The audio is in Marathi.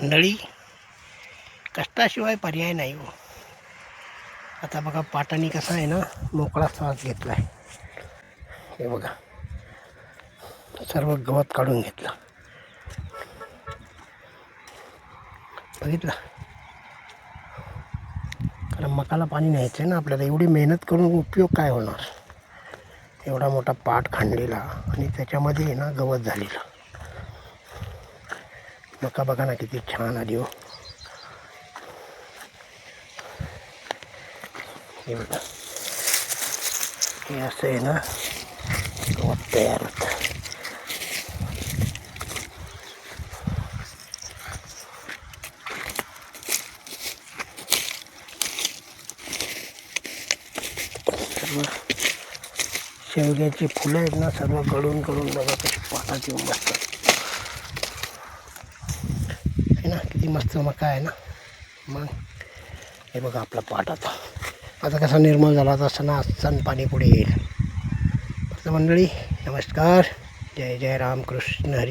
मंडळी कष्टाशिवाय पर्याय नाही हो. आता बघा पाटाने कसा आहे ना मोकळा श्वास घेतला आहे हे बघा सर्व गवत काढून घेतलं. बघितलं? कारण मकाला पाणी न्यायचं आहे ना आपल्याला एवढी मेहनत करून उपयोग काय होणार? एवढा मोठा पाट खांडलेला आणि त्याच्यामध्ये ना गवत झालेलं. मका बघा ना किती छान आली हो हे बघा हे असं आहे ना गवत तयार होतं सर्व शेवग्याची फुलं आहेत ना सर्व गळून गळून बघा कशी पाटात येऊन बसतात किती मस्त मका आहे ना? मग हे बघा आपला पाठ आता. आता कसा निर्मळ झाला तसं ना सण पाणी पुढे येईल. मंडळी नमस्कार. जय जय रामकृष्ण हरी.